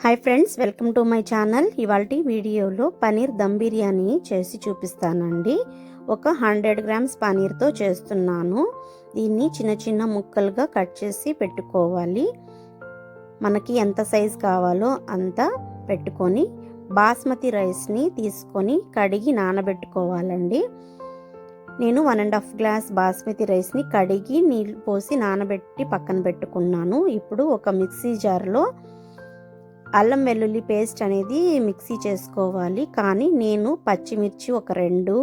Hi friends welcome to my channel ఇవాళ వీడియోలో పనీర్ దమ్ బిర్యానీ చేసి చూపిస్తానండి. ఒక హండ్రెడ్ గ్రామ్స్ పనీర్తో చేస్తున్నాను. దీన్ని చిన్న చిన్న ముక్కలుగా కట్ చేసి పెట్టుకోవాలి. మనకి ఎంత సైజ్ కావాలో అంత పెట్టుకొని బాస్మతి రైస్ని తీసుకొని కడిగి నానబెట్టుకోవాలండి. నేను one and half glass basmati రైస్ని కడిగి నీళ్ళు పోసి నానబెట్టి పక్కన పెట్టుకున్నాను. ఇప్పుడు ఒక మిక్సీ జార్లో అల్లం వెల్లుల్లి పేస్ట్ అనేది మిక్సీ చేసుకోవాలి. కానీ నేను పచ్చిమిర్చి ఒక రెండు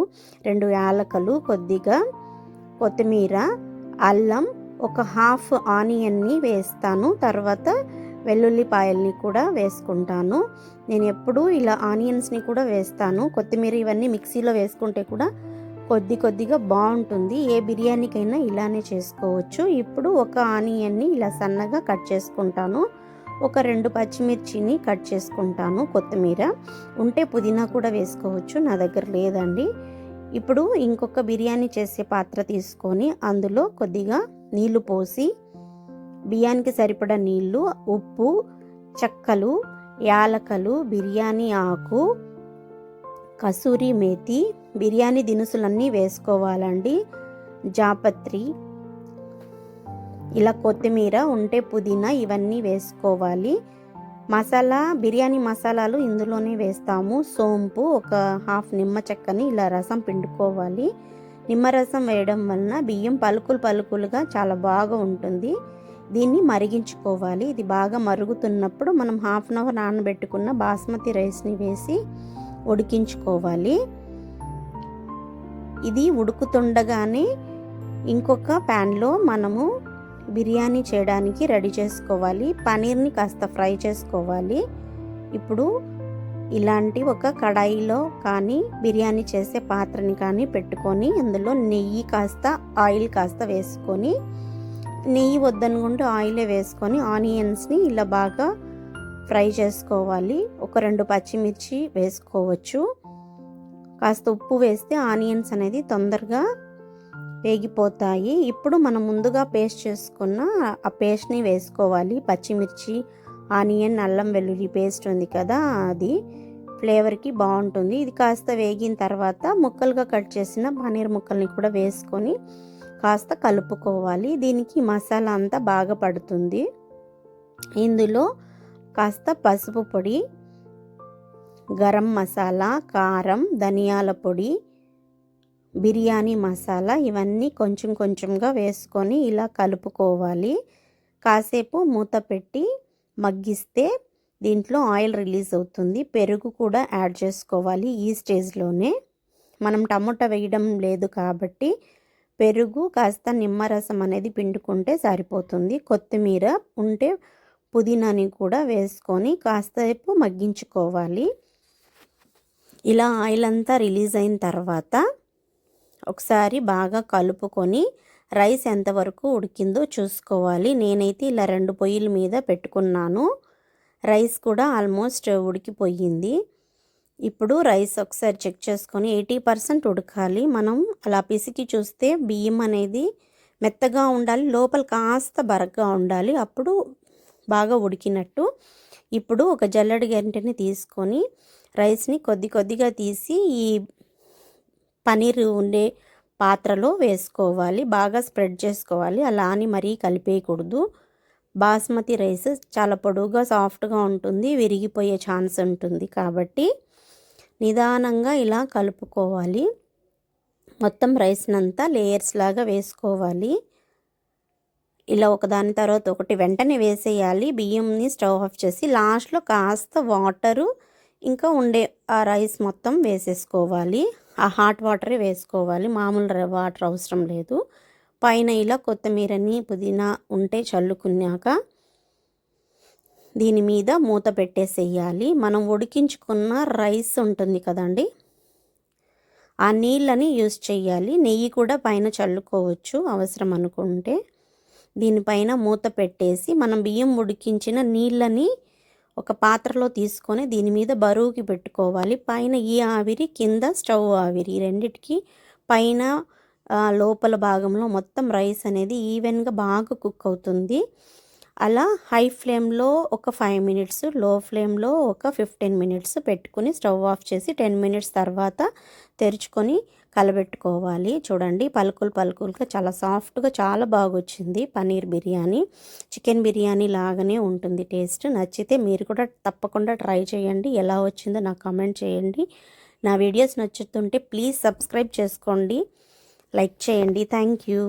రెండు యాలకలు కొద్దిగా కొత్తిమీర అల్లం ఒక హాఫ్ ఆనియన్ని వేస్తాను. తర్వాత వెల్లుల్లిపాయల్ని కూడా వేసుకుంటాను. నేను ఎప్పుడూ ఇలా ఆనియన్స్ని కూడా వేస్తాను. కొత్తిమీర ఇవన్నీ మిక్సీలో వేసుకుంటే కూడా కొద్ది కొద్దిగా బాగుంటుంది. ఏ బిర్యానీకైనా ఇలానే చేసుకోవచ్చు. ఇప్పుడు ఒక ఆనియన్ని ఇలా సన్నగా కట్ చేసుకుంటాను. ఒక రెండు పచ్చిమిర్చిని కట్ చేసుకుంటాను కొత్తిమీర. ఉంటే పుదీనా కూడా వేసుకోవచ్చు నా దగ్గర లేదండి. ఇప్పుడు ఇంకొక బిర్యానీ చేసే పాత్ర తీసుకొని అందులో కొద్దిగా నీళ్ళు పోసి బియ్యానికి సరిపడా నీళ్ళు ఉప్పు చెక్కలు యాలకలు బిర్యానీ ఆకు కసూరి మేతి బిర్యానీ దినుసులన్నీ వేసుకోవాలండి. జాపత్రి ఇలా కొత్తిమీర ఉంటే పుదీనా ఇవన్నీ వేసుకోవాలి. మసాలా బిర్యానీ మసాలాలు ఇందులోనే వేస్తాము. సోంపు ఒక హాఫ్ నిమ్మ చెక్కని ఇలా రసం పిండుకోవాలి. నిమ్మరసం వేయడం వలన బియ్యం పలుకులు పలుకులుగా చాలా బాగా ఉంటుంది. దీన్ని మరిగించుకోవాలి. ఇది బాగా మరుగుతున్నప్పుడు మనం హాఫ్ అన్ అవర్ నానబెట్టుకున్న బాస్మతి రైస్ని వేసి ఉడికించుకోవాలి. ఇది ఉడుకుతుండగానే ఇంకొక ప్యాన్లో మనము బిర్యానీ చేయడానికి రెడీ చేసుకోవాలి. పనీర్ని కాస్త ఫ్రై చేసుకోవాలి. ఇప్పుడు ఇలాంటి ఒక కడాయిలో కానీ బిర్యానీ చేసే పాత్రని కానీ పెట్టుకొని అందులో నెయ్యి కాస్త ఆయిల్ కాస్త వేసుకొని నెయ్యి వద్దనుకుంటే ఆయిలే వేసుకొని ఆనియన్స్ని ఇలా బాగా ఫ్రై చేసుకోవాలి. ఒక రెండు పచ్చిమిర్చి వేసుకోవచ్చు. కాస్త ఉప్పు వేస్తే ఆనియన్స్ అనేది తొందరగా వేగిపోతాయి. ఇప్పుడు మనం ముందుగా పేస్ట్ చేసుకున్న ఆ పేస్ట్ని వేసుకోవాలి. పచ్చిమిర్చి ఆనియన్ అల్లం వెల్లుల్లి పేస్ట్ ఉంది కదా అది. ఫ్లేవర్కి బాగుంటుంది. ఇది కాస్త వేగిన తర్వాత ముక్కలుగా కట్ చేసిన పనీర్ ముక్కల్ని కూడా వేసుకొని కాస్త కలుపుకోవాలి. దీనికి మసాలా అంతా బాగా పడుతుంది. ఇందులో కాస్త పసుపు పొడి గరం మసాలా కారం ధనియాల పొడి బిర్యానీ మసాలా ఇవన్నీ కొంచెం కొంచెంగా వేసుకొని ఇలా కలుపుకోవాలి. కాసేపు మూత పెట్టి మగ్గిస్తే దీంట్లో ఆయిల్ రిలీజ్ అవుతుంది. పెరుగు కూడా యాడ్ చేసుకోవాలి ఈ స్టేజ్లోనే. మనం టమోటా వేయడం లేదు కాబట్టి పెరుగు కాస్త నిమ్మరసం అనేది పిండుకుంటే సరిపోతుంది. కొత్తిమీర ఉంటే పుదీనాని కూడా వేసుకొని కాసేపు మగ్గించుకోవాలి. ఇలా ఆయిల్ అంతా రిలీజ్ అయిన తర్వాత ఒకసారి బాగా కలుపుకొని రైస్ ఎంతవరకు ఉడికిందో చూసుకోవాలి. నేనైతే ఇలా రెండు పొయ్యిల మీద పెట్టుకున్నాను. రైస్ కూడా ఆల్మోస్ట్ ఉడికిపోయింది. ఇప్పుడు రైస్ ఒకసారి చెక్ చేసుకొని ఎయిటీ పర్సెంట్ ఉడకాలి. మనం అలా పిసికి చూస్తే బియ్యం అనేది మెత్తగా ఉండాలి లోపల కాస్త బరగ్గా ఉండాలి. అప్పుడు బాగా ఉడికినట్టు. ఇప్పుడు ఒక జల్లడి గంటని తీసుకొని రైస్ని కొద్ది కొద్దిగా తీసి ఈ పనీర్ ఉండే పాత్రలో వేసుకోవాలి. బాగా స్ప్రెడ్ చేసుకోవాలి. అలా అని మరీ కలిపేయకూడదు. బాస్మతి రైస్ చాలా పొడువుగా సాఫ్ట్గా ఉంటుంది. విరిగిపోయే ఛాన్స్ ఉంటుంది కాబట్టి నిదానంగా ఇలా కలుపుకోవాలి. మొత్తం రైస్నంతా లేయర్స్ లాగా వేసుకోవాలి. ఇలా ఒకదాని తర్వాత ఒకటి వెంటనే వేసేయాలి. బియ్యంని స్టవ్ ఆఫ్ చేసి లాస్ట్లో కాస్త వాటరు ఇంకా ఉండే ఆ రైస్ మొత్తం వేసేసుకోవాలి. ఆ హాట్ వాటరే వేసుకోవాలి. మామూలు వాటర్ అవసరం లేదు. పైన ఇలా కొత్తిమీరని పుదీనా ఉంటే చల్లుకున్నాక దీని మీద మూత పెట్టేసేయాలి. మనం ఉడికించుకున్న రైస్ ఉంటుంది కదండి ఆ నీళ్ళని యూస్ చేయాలి. నెయ్యి కూడా పైన చల్లుకోవచ్చు అవసరం అనుకుంటే. దీనిపైన మూత పెట్టేసి మనం బియ్యం ఉడికించిన నీళ్ళని ఒక పాత్రలో తీసుకొని దీని మీద బరువుకి పెట్టుకోవాలి. పైన ఈ ఆవిరి కింద స్టవ్ ఆవిరి. రెండిటికి పైన లోపల భాగంలో మొత్తం రైస్ అనేది ఈవెన్గా బాగా కుక్ అవుతుంది. అలా హై ఫ్లేమ్లో ఒక ఫైవ్ మినిట్స్లో ఫ్లేమ్లో ఒక ఫిఫ్టీన్ మినిట్స్ పెట్టుకుని స్టవ్ ఆఫ్ చేసి టెన్ మినిట్స్ తర్వాత తెరుచుకొని కలబెట్టుకోవాలి. చూడండి పలుకులు పలుకులుగా చాలా సాఫ్ట్గా చాలా బాగా వచ్చింది పనీర్ బిర్యానీ. చికెన్ బిర్యానీ లాగానే ఉంటుంది టేస్ట్. నచ్చితే మీరు కూడా తప్పకుండా ట్రై చేయండి. ఎలా వచ్చిందో నాకు కమెంట్ చేయండి. నా వీడియోస్ నచ్చుతుంటే ప్లీజ్ సబ్స్క్రైబ్ చేసుకోండి. లైక్ చేయండి. Thank you.